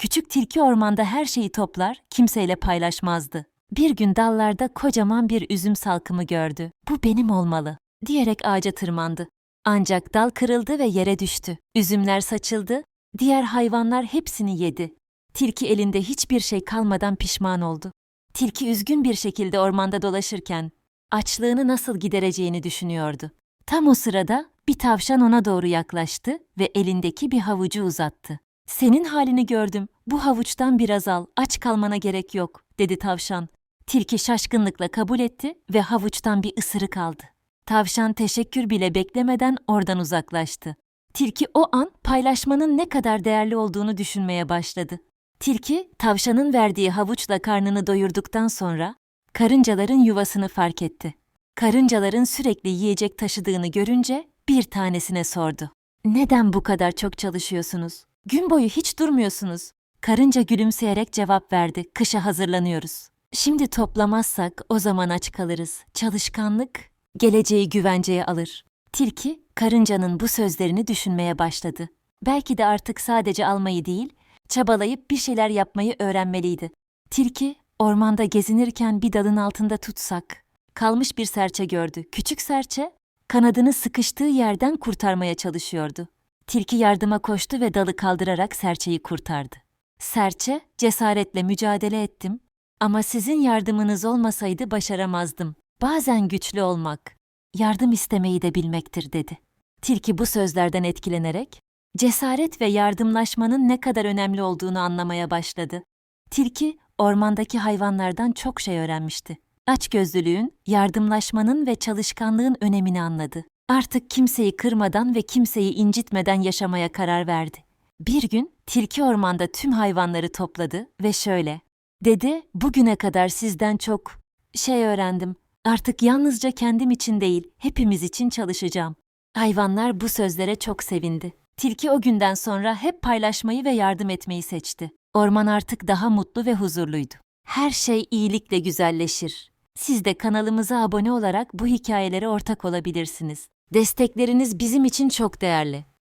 Küçük tilki ormanda her şeyi toplar, kimseyle paylaşmazdı. Bir gün dallarda kocaman bir üzüm salkımı gördü. Bu benim olmalı, diyerek ağaca tırmandı. Ancak dal kırıldı ve yere düştü. Üzümler saçıldı, diğer hayvanlar hepsini yedi. Tilki elinde hiçbir şey kalmadan pişman oldu. Tilki üzgün bir şekilde ormanda dolaşırken açlığını nasıl gidereceğini düşünüyordu. Tam o sırada bir tavşan ona doğru yaklaştı ve elindeki bir havucu uzattı. Senin halini gördüm. Bu havuçtan biraz al. Aç kalmana gerek yok, dedi tavşan. Tilki şaşkınlıkla kabul etti ve havuçtan bir ısırık aldı. Tavşan teşekkür bile beklemeden oradan uzaklaştı. Tilki o an paylaşmanın ne kadar değerli olduğunu düşünmeye başladı. Tilki, tavşanın verdiği havuçla karnını doyurduktan sonra karıncaların yuvasını fark etti. Karıncaların sürekli yiyecek taşıdığını görünce bir tanesine sordu. Neden bu kadar çok çalışıyorsunuz? Gün boyu hiç durmuyorsunuz. Karınca gülümseyerek cevap verdi. Kışa hazırlanıyoruz. Şimdi toplamazsak o zaman aç kalırız. Çalışkanlık geleceği güvenceye alır. Tilki karıncanın bu sözlerini düşünmeye başladı. Belki de artık sadece almayı değil, çabalayıp bir şeyler yapmayı öğrenmeliydi. Tilki ormanda gezinirken bir dalın altında tutsak, kalmış bir serçe gördü. Küçük serçe kanadını sıkıştığı yerden kurtarmaya çalışıyordu. Tilki yardıma koştu ve dalı kaldırarak serçeyi kurtardı. Serçe, cesaretle mücadele ettim ama sizin yardımınız olmasaydı başaramazdım. Bazen güçlü olmak, yardım istemeyi de bilmektir dedi. Tilki bu sözlerden etkilenerek, cesaret ve yardımlaşmanın ne kadar önemli olduğunu anlamaya başladı. Tilki, ormandaki hayvanlardan çok şey öğrenmişti. Açgözlülüğün, yardımlaşmanın ve çalışkanlığın önemini anladı. Artık kimseyi kırmadan ve kimseyi incitmeden yaşamaya karar verdi. Bir gün tilki ormanda tüm hayvanları topladı ve şöyle dedi: "Bugüne kadar sizden çok şey öğrendim. Artık yalnızca kendim için değil, hepimiz için çalışacağım." Hayvanlar bu sözlere çok sevindi. Tilki o günden sonra hep paylaşmayı ve yardım etmeyi seçti. Orman artık daha mutlu ve huzurluydu. Her şey iyilikle güzelleşir. Siz de kanalımıza abone olarak bu hikayelere ortak olabilirsiniz. Destekleriniz bizim için çok değerli.